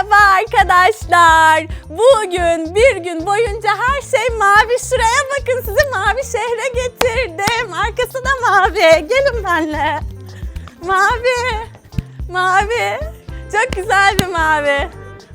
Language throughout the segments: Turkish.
Merhaba arkadaşlar. Bugün bir gün boyunca her şey mavi. Şuraya bakın sizi mavi şehre getirdim. Arkası da mavi. Gelin benimle. Mavi. Mavi. Çok güzel bir mavi.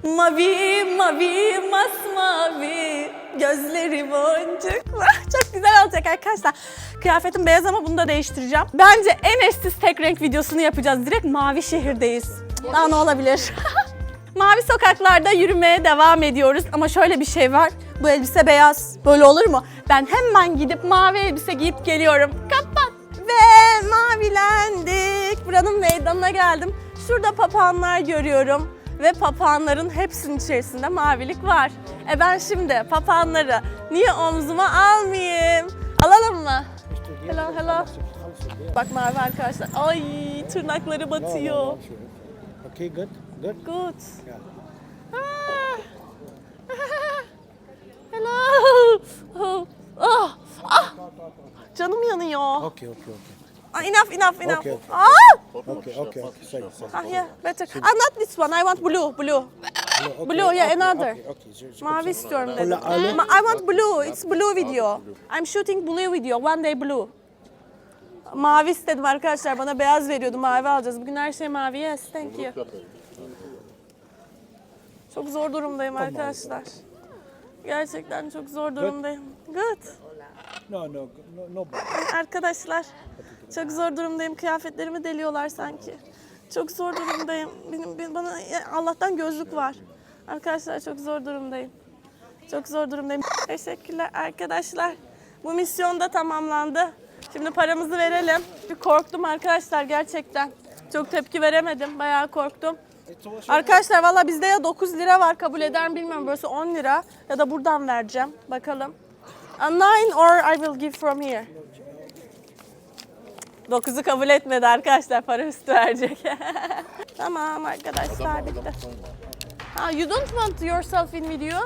Mavi, mavi, masmavi. Gözleri boncuk. Çok güzel olacak arkadaşlar. Kıyafetim beyaz ama bunu da değiştireceğim. Bence en eşsiz tek renk videosunu yapacağız. Direkt mavi şehirdeyiz. Daha ne olabilir? Mavi sokaklarda yürümeye devam ediyoruz ama şöyle bir şey var. Bu elbise beyaz. Böyle olur mu? Ben hemen gidip mavi elbise giyip geliyorum. Kapat. Ve mavilendik. Buranın meydanına geldim. Şurada papağanlar görüyorum. Ve papağanların hepsinin içerisinde mavilik var. E ben şimdi papağanları niye omzuma almayayım? Alalım mı? Hello, hello. Bak mavi arkadaşlar. Ay tırnakları batıyor. Okay, good, good. Good. Yeah. Ah. Hello. Oh. Oh. Ah. Canım yanıyor. Okay, okay, okay. Ah, enough, enough, enough. Okay, okay. Ah. Okay, okay, okay. Sorry, sorry. Ah, yeah, better. Ah, not this one. I want blue, blue. Okay, Blue, yeah, okay, another. Okay, okay. So, so Mavi istiyorum dedim. Ma- I want blue. It's blue video. I'm shooting blue video. One day blue. Mavi istedim arkadaşlar. Bana beyaz veriyordu. Mavi alacağız. Bugün her şey mavi. Yes, thank you. Çok zor durumdayım arkadaşlar. Gerçekten çok zor durumdayım. Good. No, no, no, no. Arkadaşlar çok zor durumdayım. Kıyafetlerimi deliyorlar sanki. Çok zor durumdayım. Benim, benim- bana Allah'tan gözlük var. Arkadaşlar çok zor durumdayım. Çok zor durumdayım. Teşekkürler arkadaşlar. Bu misyon da tamamlandı. Şimdi paramızı verelim. Bir korktum arkadaşlar gerçekten. Çok tepki veremedim. Bayağı korktum. Arkadaşlar valla bizde ya 9 lira var kabul eder mi bilmiyorum. Burası 10 lira ya da buradan vereceğim. Bakalım. A 9 or I will give from here. 9'u kabul etmedi arkadaşlar. Para üstü verecek. tamam arkadaşlar bitti. Ha, you don't want yourself in video?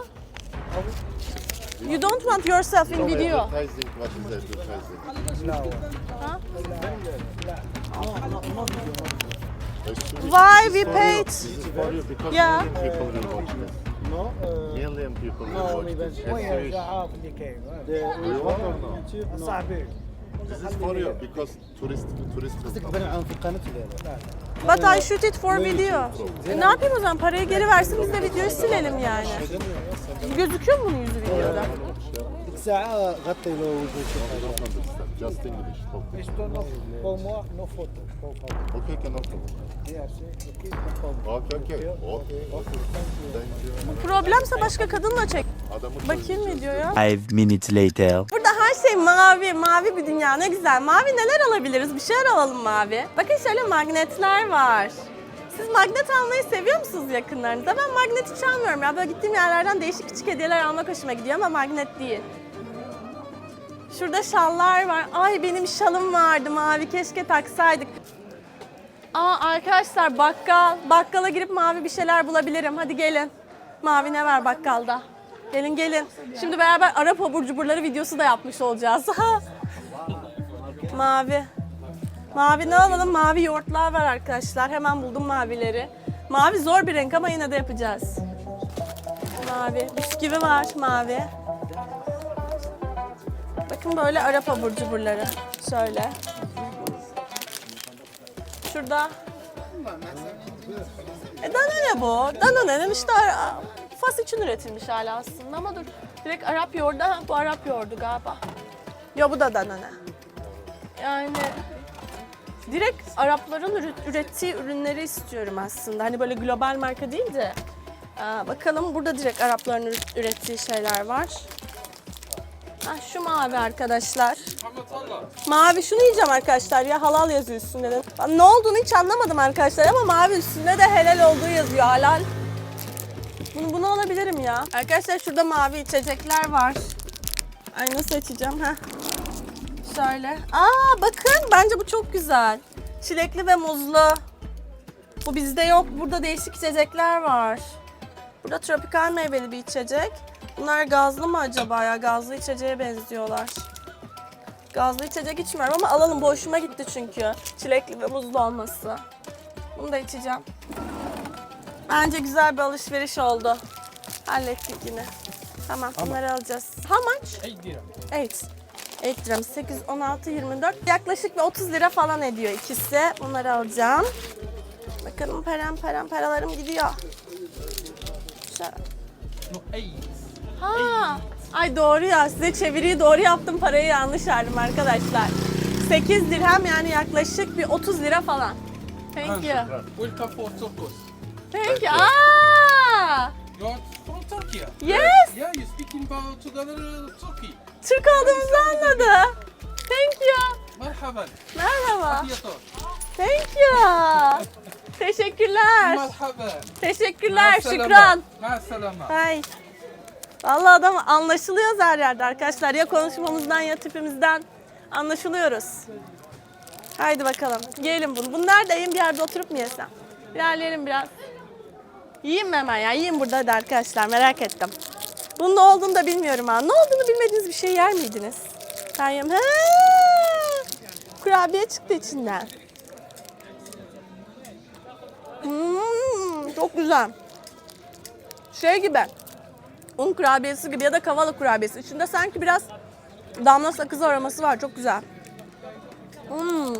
You don't want yourself in video? Advertising, what is advertising? Huh? Excuse Why we paid? This is for you because Yeah. million people will watch this. No, uh, Million people will no, watch we this. went. Yes, serious. اللي كاين. Do you want or no? صاحبي This is for you because tourist tourist will قصدك come. تبان عن في قناة لا But I shoot it for video. E, ne yapayım o zaman? Parayı geri versin biz de videoyu silelim yani. Gözüküyor mu bunun yüzü videoda? ديك الساعة غطي له وجهه شي I حاجة. don't understand. Just English talk. Isto no, pour moi, no photo. No photo. Okay, can no problem. Yes, okay, no problem. Okay, okay. Okay, okay. Thank you. Problemse başka kadınla çek. Adamı Bakayım videoya. Five minutes later. Burada her şey mavi, mavi bir dünya ne güzel. Mavi neler alabiliriz? Bir şeyler alalım mavi. Bakın şöyle magnetler var. Siz magnet almayı seviyor musunuz yakınlarınızda? Ben magnet hiç almıyorum ya. Böyle gittiğim yerlerden değişik küçük hediyeler almak hoşuma gidiyor ama magnet değil. Şurada şallar var. Ay benim şalım vardı mavi. Keşke taksaydık. Aa arkadaşlar bakkal. Bakkala girip mavi bir şeyler bulabilirim. Hadi gelin. Mavi ne var bakkalda? Gelin gelin. Şimdi beraber Arap abur cuburları videosu da yapmış olacağız. mavi. Mavi ne alalım? Mavi yoğurtlar var arkadaşlar. Hemen buldum mavileri. Mavi zor bir renk ama yine de yapacağız. Mavi. Bisküvi var mavi. Bakın böyle Arap abur cuburları. Şöyle. Şurada. E Danone bu. Danone'nin işte Fas için üretilmiş hala aslında ama dur. Direkt Arap yoğurdu. Ha, bu Arap yoğurdu galiba. Ya bu da Danone. Yani direkt Arapların üret- ürettiği ürünleri istiyorum aslında. Hani böyle global marka değil de. Aa, bakalım burada direkt Arapların üret- ürettiği şeyler var. Ha, şu mavi arkadaşlar. Mavi şunu yiyeceğim arkadaşlar ya halal yazıyor üstünde de. Ne olduğunu hiç anlamadım arkadaşlar ama mavi üstünde de helal olduğu yazıyor halal. Bunu, bunu alabilirim ya. Arkadaşlar şurada mavi içecekler var. Ay nasıl açacağım ha? Şöyle. Aa bakın bence bu çok güzel. Çilekli ve muzlu. Bu bizde yok. Burada değişik içecekler var. Burada tropikal meyveli bir içecek. Bunlar gazlı mı acaba ya? Gazlı içeceğe benziyorlar. Gazlı içecek içmiyorum ama alalım. Bu hoşuma gitti çünkü. Çilekli ve muzlu olması. Bunu da içeceğim. Bence güzel bir alışveriş oldu. Hallettik yine. Tamam bunları alacağız. How much? 8 dirham. 8. 8 dirham. 8, 16, 24. Yaklaşık bir 30 lira falan ediyor ikisi. Bunları alacağım. Bakalım param param paralarım gidiyor. Şöyle. No, 8. Ha. Ay doğru ya size çeviriyi doğru yaptım parayı yanlış verdim arkadaşlar. 8 dirhem yani yaklaşık bir 30 lira falan. Thank you. Welcome for Turkos. Thank you. Aa! You are from Turkey? Yes. Yeah, you speaking about together Turkey. Türk olduğumuzu anladı. Thank you. Merhaba. Yator. Thank you. Teşekkürler. Merhaba. Teşekkürler. Şükran. Ma selama. Vallahi adam anlaşılıyoruz her yerde arkadaşlar. Ya konuşmamızdan ya tipimizden anlaşılıyoruz. Haydi bakalım. Yiyelim bunu. Bunu nerede yiyeyim? Bir yerde oturup mu yesem? İlerleyelim biraz. Yiyeyim mi hemen ya? Yiyeyim burada hadi arkadaşlar. Merak ettim. Bunun ne olduğunu da bilmiyorum ha. Ne olduğunu bilmediğiniz bir şey yer miydiniz? Ben. Ha! Kurabiye çıktı içinden. Hmm, çok güzel. Şey gibi. Un kurabiyesi gibi ya da kavala kurabiyesi. İçinde sanki biraz damla sakız aroması var. Çok güzel. Hmm.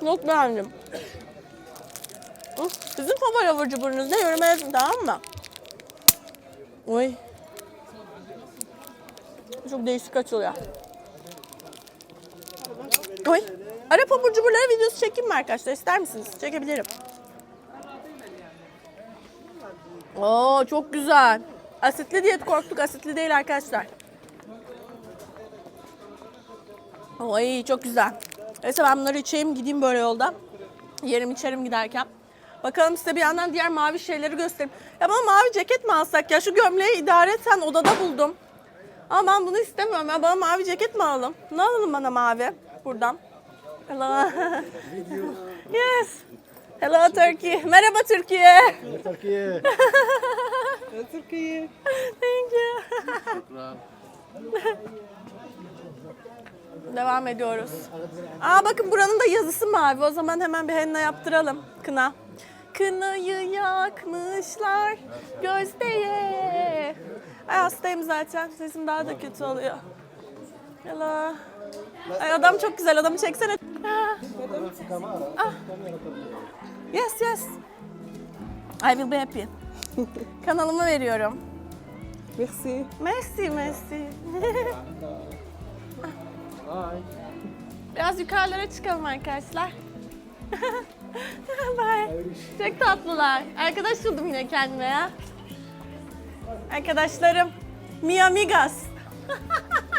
Çok beğendim. Sizin favori abur cuburunuz ne? Yoruma yazın tamam mı? Oy. Çok değişik açılıyor. Oy. Arap abur cuburları videosu çekeyim mi arkadaşlar? İster misiniz? Çekebilirim. Oo çok güzel. Asitli diyet korktuk. Asitli değil arkadaşlar. Oy çok güzel. Neyse ben bunları içeyim gideyim böyle yolda. Yerim içerim giderken. Bakalım size bir yandan diğer mavi şeyleri göstereyim. Ya bana mavi ceket mi alsak ya? Şu gömleği idare et sen odada buldum. Ama ben bunu istemiyorum. Ya bana mavi ceket mi alalım? Ne alalım bana mavi? Buradan. Hello. yes. Hello Turkey. Merhaba Türkiye. Turkey. Türkiye. Thank you. Devam ediyoruz. Aa bakın buranın da yazısı mavi. O zaman hemen bir henna yaptıralım. Kına. Kınayı yakmışlar gözdeye. Ay hastayım zaten. Sesim daha da kötü oluyor. Hello. Ay adam çok güzel. Adamı çeksene. Ah. Yes yes. I will be happy. Kanalımı veriyorum. Merci. Merci, merci. Bye. Biraz yukarılara çıkalım arkadaşlar. Bye. Çok tatlılar. Arkadaş buldum yine kendime ya. Arkadaşlarım. Mi amigas.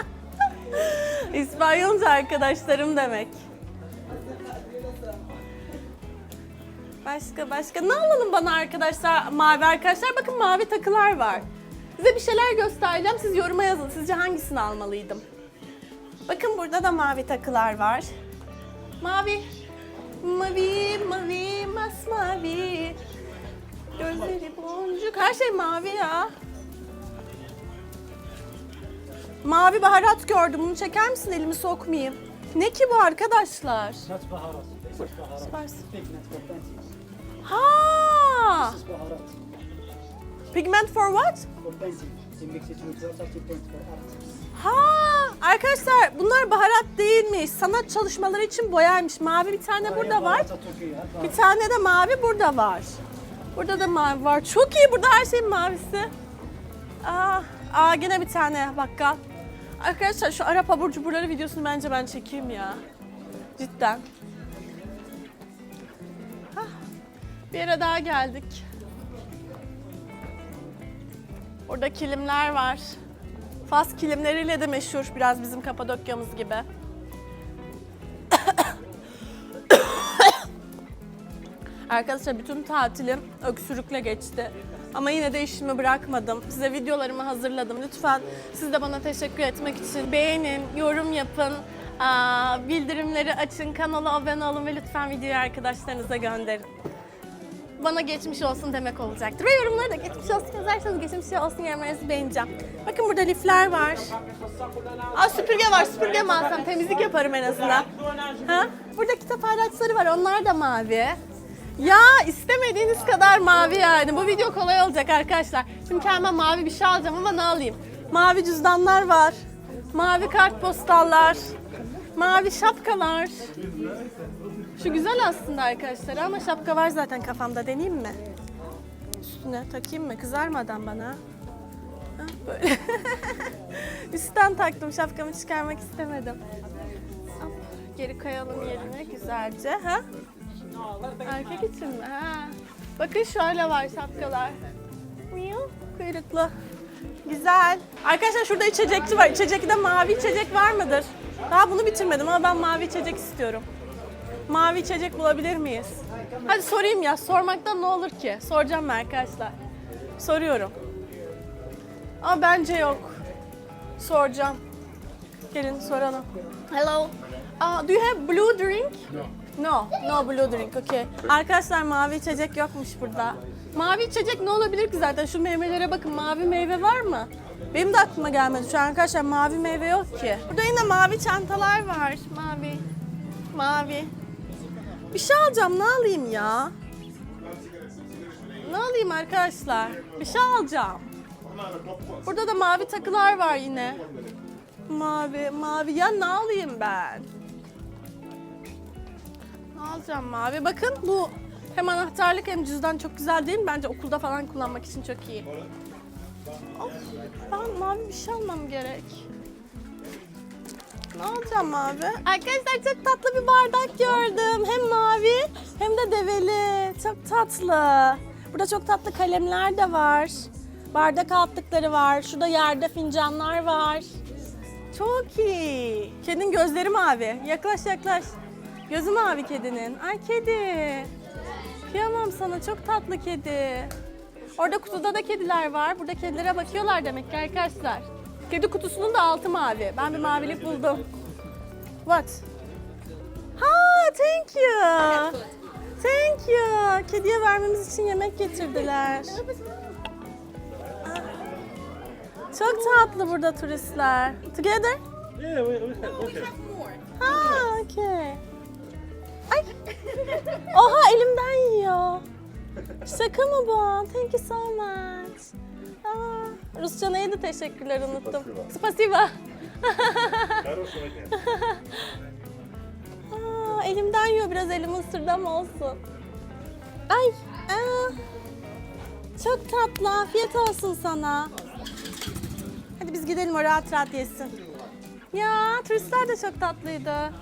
İspanyolca arkadaşlarım demek. Başka başka ne alalım bana arkadaşlar mavi arkadaşlar bakın mavi takılar var. Size bir şeyler göstereceğim siz yoruma yazın sizce hangisini almalıydım? Bakın burada da mavi takılar var. Mavi. Mavi, mavi, masmavi. Gözleri boncuk. Her şey mavi ya. Mavi baharat gördüm. Bunu çeker misin? Elimi sokmayayım. Ne ki bu arkadaşlar? That's baharat. Ha! Pigment for what? For painting. You mix it with water to paint for art. Ha! Arkadaşlar bunlar baharat değilmiş. Sanat çalışmaları için boyaymış. Mavi bir tane burada var. Bir tane de mavi burada var. Burada da mavi var. Çok iyi. Burada her şeyin mavisi. Aa, aa gene bir tane bakkal. Arkadaşlar şu Arap abur cuburları videosunu bence ben çekeyim ya. Cidden. Bir yere daha geldik. Orada kilimler var. Fas kilimleriyle de meşhur biraz bizim Kapadokya'mız gibi. Arkadaşlar bütün tatilim öksürükle geçti. Ama yine de işimi bırakmadım. Size videolarımı hazırladım. Lütfen siz de bana teşekkür etmek için beğenin, yorum yapın, aa, bildirimleri açın, kanala abone olun ve lütfen videoyu arkadaşlarınıza gönderin. Bana geçmiş olsun demek olacaktır. Ve yorumlara da geçmiş olsun yazarsanız geçmiş olsun yorumlarınızı beğeneceğim. Bakın burada lifler var. Aa süpürge var. Süpürge mi alsam temizlik yaparım en azından. Ha? Burada kitap araçları var. Onlar da mavi. Ya istemediğiniz kadar mavi yani. Bu video kolay olacak arkadaşlar. Şimdi kendime mavi bir şey alacağım ama ne alayım? Mavi cüzdanlar var. Mavi kartpostallar. Mavi şapkalar. Şu güzel aslında arkadaşlar ama şapka var zaten kafamda. Deneyeyim mi? Üstüne takayım mı? Kızarmadan bana. Böyle. Üstten taktım. Şapkamı çıkarmak istemedim. Geri koyalım yerine güzelce. Ha? Erkek için mi? Ha. Bakın şöyle var şapkalar. Miyav, kuyruklu. Güzel. Arkadaşlar şurada içecekçi var. İçecekte mavi içecek var mıdır? Daha bunu bitirmedim ama ben mavi içecek istiyorum. Mavi içecek bulabilir miyiz? Hadi sorayım ya. Sormaktan ne olur ki? Soracağım mı arkadaşlar? Soruyorum. Ama bence yok. Soracağım. Gelin soralım. Hello. Uh, do you have blue drink? No. No, blue drink. Okay. Arkadaşlar mavi içecek yokmuş burada. Mavi içecek ne olabilir ki zaten? Şu meyvelere bakın. Mavi meyve var mı? Benim de aklıma gelmedi şu an arkadaşlar. Mavi meyve yok ki. Burada yine mavi çantalar var. Mavi. Mavi. Bir şey alacağım. Ne alayım ya? Ne alayım arkadaşlar? Bir şey alacağım. Burada da mavi takılar var yine. Mavi, mavi. Ya ne alayım ben? Ne alacağım mavi? Bakın bu hem anahtarlık hem cüzdan çok güzel değil mi? Bence okulda falan kullanmak için çok iyi. Of, ben mavi bir şey almam gerek. Ne alacağım mavi? Arkadaşlar çok tatlı bir bardak gördüm. Hem mavi hem de develi. Çok tatlı. Burada çok tatlı kalemler de var. Bardak altlıkları var. Şurada yerde fincanlar var. Çok iyi. Kedinin gözleri mavi. Yaklaş yaklaş. Gözü mavi kedinin. Ay kedi. Kıyamam sana çok tatlı kedi. Orada kutuda da kediler var. Burada kedilere bakıyorlar demek ki arkadaşlar. Kedi kutusunun da altı mavi. Ben bir mavilik buldum. What? Ha, thank you. Thank you. Kediye vermemiz için yemek getirdiler. Çok tatlı burada turistler. Together? Yeah, we, we have, have. Ha, okay. Ay. Oha elimden yiyor. Şaka mı bu? Thank you so much. Rusça neydi teşekkürler unuttum. Spasiba. Aa, elimden yiyor biraz elimi ısırdı ama olsun. Ay. Aa, çok tatlı. Afiyet olsun sana. Hadi biz gidelim o rahat rahat yesin. Ya turistler de çok tatlıydı.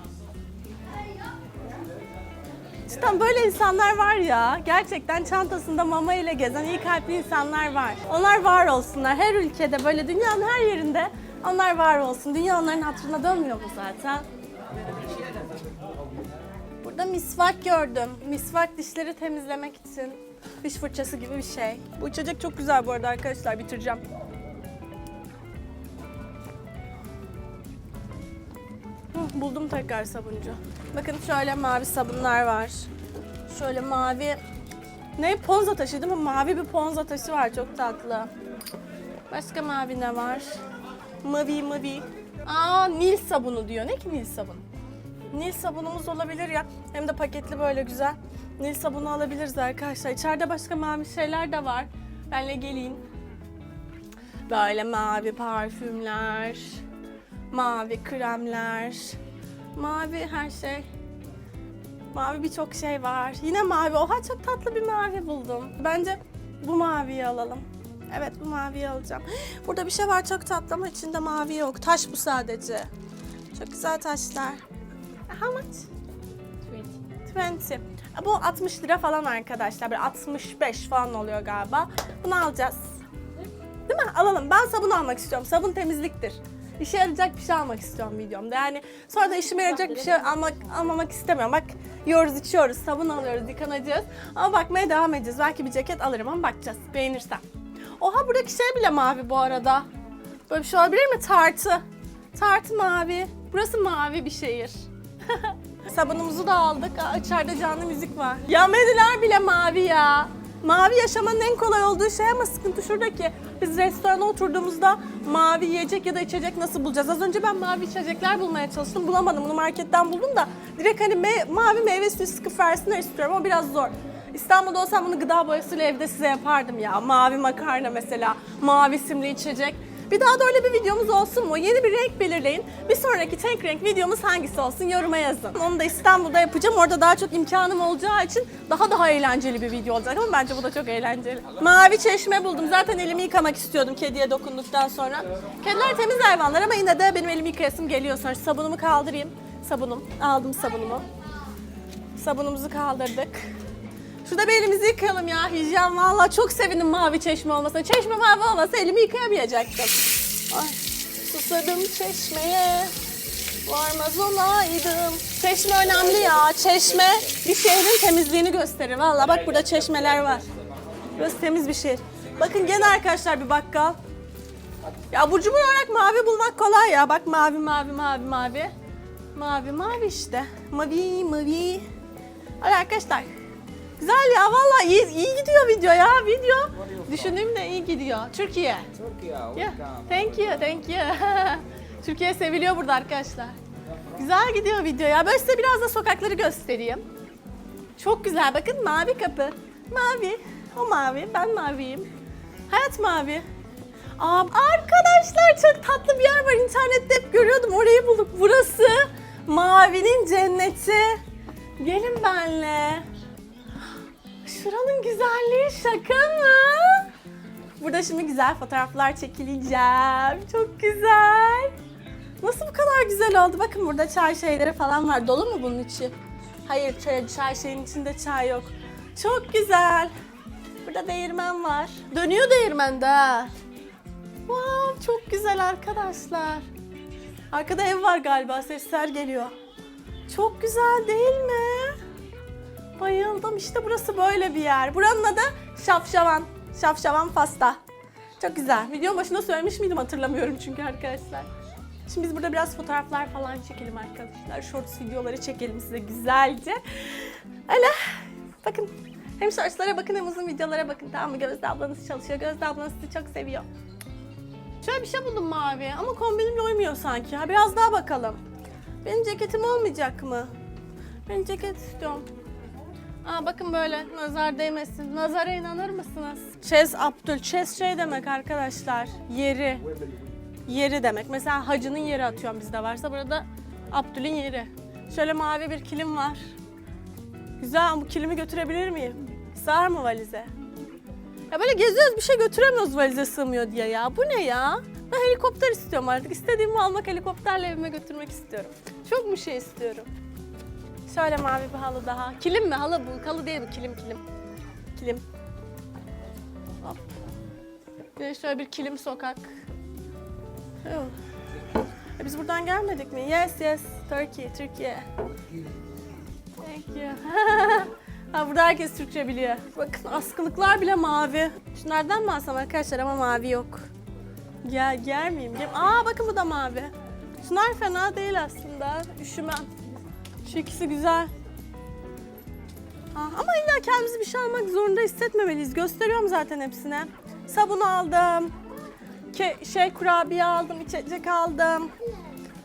Cidden böyle insanlar var ya. Gerçekten çantasında mama ile gezen iyi kalpli insanlar var. Onlar var olsunlar. Her ülkede böyle dünyanın her yerinde onlar var olsun. Dünya onların hatırına dönmüyor mu zaten? Burada misvak gördüm. Misvak dişleri temizlemek için. Diş fırçası gibi bir şey. Bu içecek çok güzel bu arada arkadaşlar. Bitireceğim. Buldum tekrar sabuncu. Bakın şöyle mavi sabunlar var. Şöyle mavi... Ne? Ponza taşı değil mi? Mavi bir ponza taşı var. Çok tatlı. Başka mavi ne var? Mavi mavi. Aa Nil sabunu diyor. Ne ki Nil sabunu? Nil sabunumuz olabilir ya. Hem de paketli böyle güzel. Nil sabunu alabiliriz arkadaşlar. İçeride başka mavi şeyler de var. Benle gelin. Böyle mavi parfümler, mavi kremler, mavi her şey. Mavi birçok şey var. Yine mavi. Oha çok tatlı bir mavi buldum. Bence bu maviyi alalım. Evet bu maviyi alacağım. Burada bir şey var çok tatlı ama içinde mavi yok. Taş bu sadece. Çok güzel taşlar. How much? 20. Bu 60 lira falan arkadaşlar. Böyle 65 falan oluyor galiba. Bunu alacağız. Değil mi? Alalım. Ben sabun almak istiyorum. Sabun temizliktir. İşe yarayacak bir şey almak istiyorum videomda. Yani sonra da işime yarayacak bir şey almak almamak istemiyorum. Bak yiyoruz, içiyoruz, sabun alıyoruz, yıkanacağız. Ama bakmaya devam edeceğiz. Belki bir ceket alırım ama bakacağız. Beğenirsem. Oha buradaki şey bile mavi bu arada. Böyle bir şey olabilir mi? Tartı. Tartı mavi. Burası mavi bir şehir. Sabunumuzu da aldık. Aa, içeride canlı müzik var. Ya menüler bile mavi ya. Mavi yaşamanın en kolay olduğu şey ama sıkıntı şuradaki. Biz restorana oturduğumuzda mavi yiyecek ya da içecek nasıl bulacağız? Az önce ben mavi içecekler bulmaya çalıştım. Bulamadım. Bunu marketten buldum da direkt hani me- mavi meyve suyu sıkıp versinler istiyorum ama biraz zor. İstanbul'da olsam bunu gıda boyasıyla evde size yapardım ya. Mavi makarna mesela, mavi simli içecek. Bir daha da öyle bir videomuz olsun mu? Yeni bir renk belirleyin. Bir sonraki tek renk videomuz hangisi olsun yoruma yazın. Onu da İstanbul'da yapacağım. Orada daha çok imkanım olacağı için daha daha eğlenceli bir video olacak ama bence bu da çok eğlenceli. Mavi çeşme buldum. Zaten elimi yıkamak istiyordum kediye dokunduktan sonra. Kediler temiz hayvanlar ama yine de benim elimi yıkayasım geliyor. Sonra sabunumu kaldırayım. Sabunum. Aldım sabunumu. Sabunumuzu kaldırdık. Şurada bir elimizi yıkayalım ya. Hijyen valla çok sevindim mavi çeşme olmasına. Çeşme mavi olmasa elimi yıkayamayacaktım. Ay, susadım çeşmeye. Varmaz olaydım. Çeşme önemli ya. Çeşme bir şehrin temizliğini gösterir. Valla bak burada çeşmeler var. Burası temiz bir şehir. Bakın gene arkadaşlar bir bakkal. Ya abur olarak mavi bulmak kolay ya. Bak mavi mavi mavi mavi. Mavi mavi işte. Mavi mavi. Hadi arkadaşlar. Güzel ya vallahi iyi, iyi gidiyor video ya video. Düşündüğümde iyi gidiyor. Türkiye. Turkey, Yeah. Thank you, thank you. Türkiye seviliyor burada arkadaşlar. Güzel gidiyor video ya. Böyle size biraz da sokakları göstereyim. Çok güzel. Bakın mavi kapı. Mavi. O mavi. Ben maviyim. Hayat mavi. Aa, arkadaşlar çok tatlı bir yer var. İnternette hep görüyordum. Orayı bulduk. Burası mavinin cenneti. Gelin benle. Şuranın güzelliği şaka mı? Burada şimdi güzel fotoğraflar çekileceğim. Çok güzel. Nasıl bu kadar güzel oldu? Bakın burada çay şeyleri falan var. Dolu mu bunun içi? Hayır, çay, çay şeyin içinde çay yok. Çok güzel. Burada değirmen var. Dönüyor değirmen de. ha. Wow, çok güzel arkadaşlar. Arkada ev var galiba. Sesler geliyor. Çok güzel değil mi? Bayıldım. İşte burası böyle bir yer. Buranın adı Şafşavan. Şafşavan Pasta. Çok güzel. Videonun başında söylemiş miydim hatırlamıyorum çünkü arkadaşlar. Şimdi biz burada biraz fotoğraflar falan çekelim arkadaşlar. Shorts videoları çekelim size güzelce. Öyle. Bakın. Hem shortslara bakın hem uzun videolara bakın. Tamam mı? Gözde ablanız çalışıyor. Gözde ablanız sizi çok seviyor. Şöyle bir şey buldum mavi ama kombinimle uymuyor sanki. Ha, biraz daha bakalım. Benim ceketim olmayacak mı? Ben ceket istiyorum. Aa bakın böyle nazar değmesin. Nazara inanır mısınız? Çez Abdül. Çez şey demek arkadaşlar. Yeri. Yeri demek. Mesela hacının yeri atıyorum bizde varsa burada Abdül'ün yeri. Şöyle mavi bir kilim var. Güzel bu kilimi götürebilir miyim? Sığar mı valize? Ya böyle geziyoruz bir şey götüremiyoruz valize sığmıyor diye ya. Bu ne ya? Ben helikopter istiyorum artık. İstediğimi almak helikopterle evime götürmek istiyorum. Çok mu şey istiyorum? Şöyle mavi bir halı daha. Kilim mi? Halı bu. Halı değil bu. Kilim kilim. Kilim. Hop. Bir de şöyle bir kilim sokak. E Biz buradan gelmedik mi? Yes yes. Turkey, Türkiye. Thank you. ha, burada herkes Türkçe biliyor. Bakın askılıklar bile mavi. Şunlardan mı alsam arkadaşlar ama mavi yok. Gel, ger miyim? Gel. Aa bakın bu da mavi. Şunlar fena değil aslında. Üşümem. Şu ikisi güzel. Aa, ama illa kendimizi bir şey almak zorunda hissetmemeliyiz. Gösteriyorum zaten hepsine. Sabun aldım. Ke- şey kurabiye aldım, içecek aldım.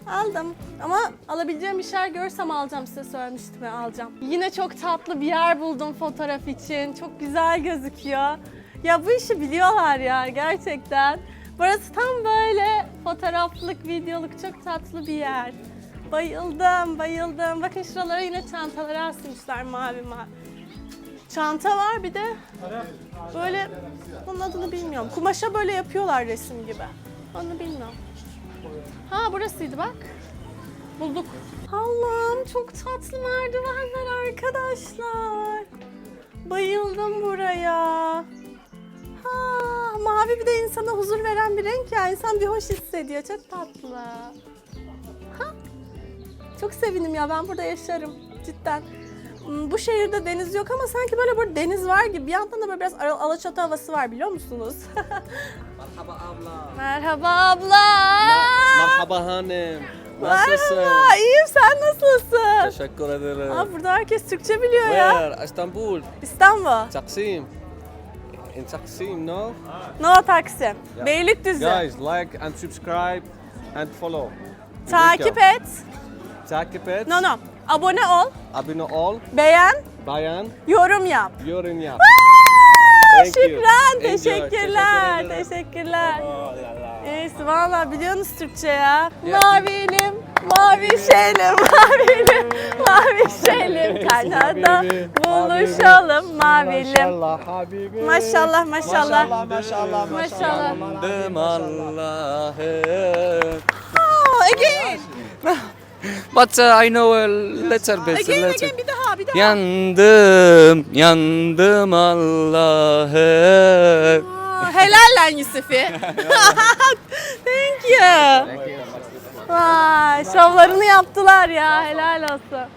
Aldım. Ama alabileceğim bir şeyler görsem alacağım size söylemiştim alacağım. Yine çok tatlı bir yer buldum fotoğraf için. Çok güzel gözüküyor. Ya bu işi biliyorlar ya gerçekten. Burası tam böyle fotoğraflık, videoluk çok tatlı bir yer. Bayıldım, bayıldım. Bakın şuralara yine çantaları asmışlar mavi mavi. Çanta var bir de böyle onun adını bilmiyorum. Kumaşa böyle yapıyorlar resim gibi. Onu bilmiyorum. Ha burasıydı bak. Bulduk. Allah'ım çok tatlı merdivenler arkadaşlar. Bayıldım buraya. Ha, mavi bir de insana huzur veren bir renk ya. İnsan bir hoş hissediyor. Çok tatlı. Çok sevindim ya. Ben burada yaşarım. Cidden. Hmm, Bu şehirde deniz yok ama sanki böyle burada deniz var gibi. Bir yandan da böyle biraz Al- Alaçatı havası var biliyor musunuz? Merhaba abla. Merhaba abla. Merhaba hanım. Nasılsın? Merhaba, iyiyim sen nasılsın? Teşekkür ederim. Aa, burada herkes Türkçe biliyor ya. Where? Istanbul. İstanbul. Taksim. In Taksim, no? No Taksim. Beylikdüzü. Guys, like and subscribe and follow. Takip et. Takip et. No no. Abone ol. Abone ol. Beğen. Bayan, Yorum yap. yorum yap. Aa, Thank you. Şükran, Enjoy. teşekkürler, Teşekkür ederim. teşekkürler. Neyse valla biliyorsunuz Türkçe ya. Mavilim, mavi şeylim, mavilim, mavi şeylim. Kanada buluşalım mavilim. Maşallah Habibi. Maşallah, maşallah. Maşallah maşallah Maşallah. Yandım Allah'ım. Oh, again, But uh, I know a little bit. again, little. again, bir daha, bir daha. Yandım, yandım Allah'ım. Aa, helal lan Yusufi. Thank you. Vay, şovlarını yaptılar ya, helal olsun.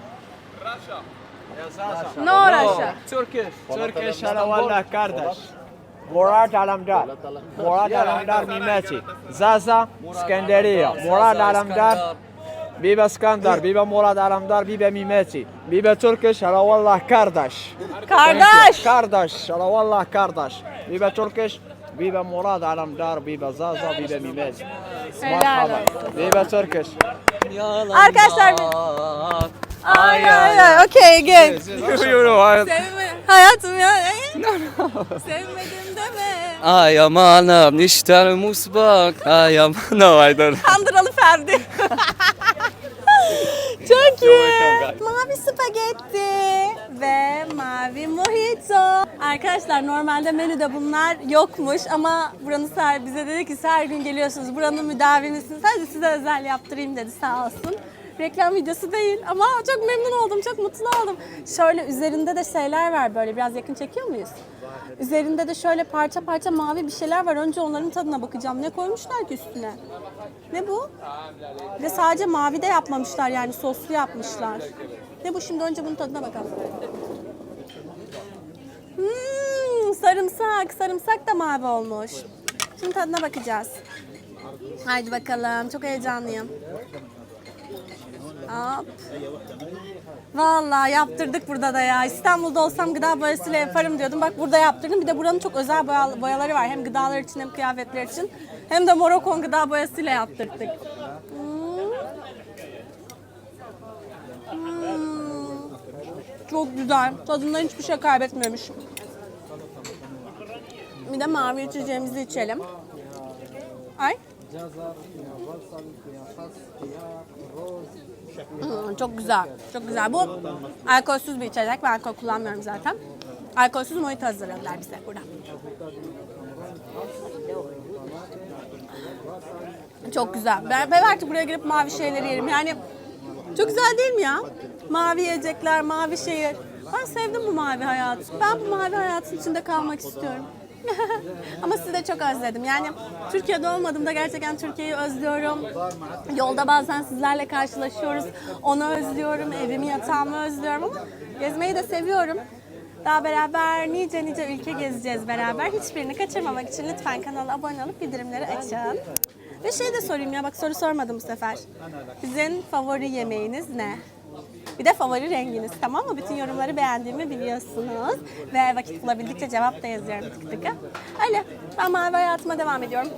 No Russia. Turkish. Turkish hala wallah kardeş. Murat Alamdar. Murat Alamdar Mimeti. Zaza Skenderiya. Murat Alamdar. Skandar, Bibe Murat Alamdar, Bibe Mimeti. Bibe Turkish hala wallah kardeş. Kardeş. Kardeş hala wallah kardeş. Bibe Turkish. Bibe Murat Alamdar, Bibe Zaza, Bibe Mimeti. Helal olsun. Bibe Turkish. Arkadaşlar Ay ay ay. Okay again. Sevme. Hayatım ya. Sevmedim deme. ay amanım, nişter musbak. Ay aman, no, I don't. Kandıralı Ferdi. Çok iyi. Mavi spagetti ve mavi mojito. Arkadaşlar normalde menüde bunlar yokmuş ama buranın sahibi bize dedi ki her gün geliyorsunuz. Buranın müdavimisiniz. Hadi size özel yaptırayım dedi sağ olsun. Reklam videosu değil ama çok memnun oldum, çok mutlu oldum. Şöyle üzerinde de şeyler var böyle biraz yakın çekiyor muyuz? Üzerinde de şöyle parça parça mavi bir şeyler var. Önce onların tadına bakacağım. Ne koymuşlar ki üstüne? Ne bu? Ve sadece mavi de yapmamışlar yani soslu yapmışlar. Ne bu şimdi önce bunun tadına bakalım. Hmm, sarımsak. Sarımsak da mavi olmuş. Şimdi tadına bakacağız. Haydi bakalım. Çok heyecanlıyım. Hop. Vallahi yaptırdık burada da ya. İstanbul'da olsam gıda boyasıyla yaparım diyordum. Bak burada yaptırdım. Bir de buranın çok özel boya- boyaları var. Hem gıdalar için hem kıyafetler için. Hem de Morokon gıda boyasıyla yaptırdık. Hmm. Çok güzel. Tadından hiçbir şey kaybetmemiş. Bir de mavi içeceğimizi içelim. Ay. Hmm, çok güzel. Çok güzel. Bu alkolsüz bir içecek. Ben alkol kullanmıyorum zaten. Alkolsüz mojito hazırladılar bize burada. Çok güzel. Ben, ben artık buraya girip mavi şeyleri yerim. Yani çok güzel değil mi ya? Mavi yiyecekler, mavi şehir. Ben sevdim bu mavi hayatı. Ben bu mavi hayatın içinde kalmak istiyorum. Ama sizi de çok özledim. Yani Türkiye'de olmadığımda gerçekten Türkiye'yi özlüyorum. Yolda bazen sizlerle karşılaşıyoruz. Onu özlüyorum, evimi, yatağımı özlüyorum ama gezmeyi de seviyorum. Daha beraber nice nice ülke gezeceğiz beraber. Hiçbirini kaçırmamak için lütfen kanala abone olup bildirimleri açın. Ve şey de sorayım ya bak soru sormadım bu sefer. Sizin favori yemeğiniz ne? Bir de favori renginiz tamam mı? Bütün yorumları beğendiğimi biliyorsunuz. Ve vakit bulabildikçe cevap da yazıyorum tık tıkı. Öyle ben mavi hayatıma devam ediyorum.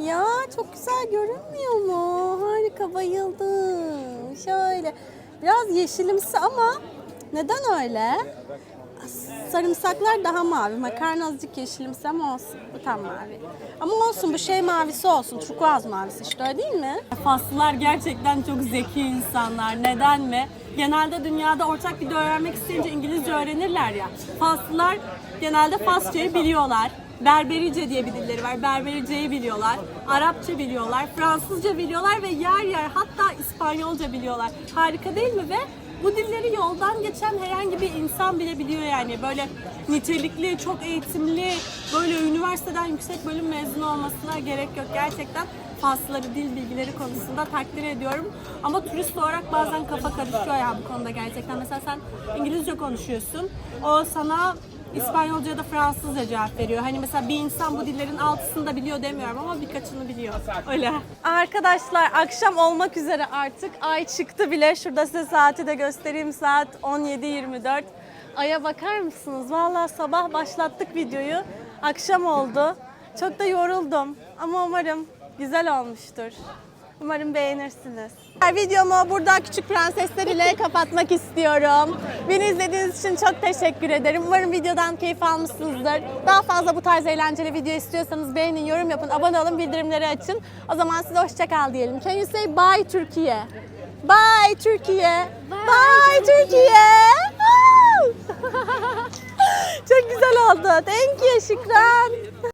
ya çok güzel görünmüyor mu? Harika bayıldım. Şöyle biraz yeşilimsi ama neden öyle? Sarımsaklar daha mavi. Makarna azıcık yeşilimsi ama olsun. Bu tam mavi. Ama olsun bu şey mavisi olsun. Turkuaz mavisi işte öyle değil mi? Faslılar gerçekten çok zeki insanlar. Neden mi? Genelde dünyada ortak bir dil öğrenmek isteyince İngilizce öğrenirler ya. Faslılar genelde Fasçayı biliyorlar. Berberice diye bir dilleri var. Berbericeyi biliyorlar. Arapça biliyorlar. Fransızca biliyorlar ve yer yer hatta İspanyolca biliyorlar. Harika değil mi? Ve bu dilleri yoldan geçen herhangi bir insan bile biliyor yani. Böyle nitelikli, çok eğitimli, böyle üniversiteden yüksek bölüm mezunu olmasına gerek yok. Gerçekten Faslıları dil bilgileri konusunda takdir ediyorum. Ama turist olarak bazen kafa karışıyor ya bu konuda gerçekten. Mesela sen İngilizce konuşuyorsun. O sana İspanyolca ya da Fransızca cevap veriyor. Hani mesela bir insan bu dillerin altısını da biliyor demiyorum ama birkaçını biliyor. Öyle. Arkadaşlar akşam olmak üzere artık. Ay çıktı bile. Şurada size saati de göstereyim. Saat 17.24. Aya bakar mısınız? Vallahi sabah başlattık videoyu. Akşam oldu. Çok da yoruldum. Ama umarım güzel olmuştur. Umarım beğenirsiniz. Videomu burada Küçük Prensesler ile kapatmak istiyorum. Beni izlediğiniz için çok teşekkür ederim. Umarım videodan keyif almışsınızdır. Daha fazla bu tarz eğlenceli video istiyorsanız beğenin, yorum yapın, abone olun, bildirimleri açın. O zaman size hoşçakal diyelim. Can you say bye Türkiye? Bye Türkiye. Bye, Türkiye. Woo! çok güzel oldu. Thank you Şükran.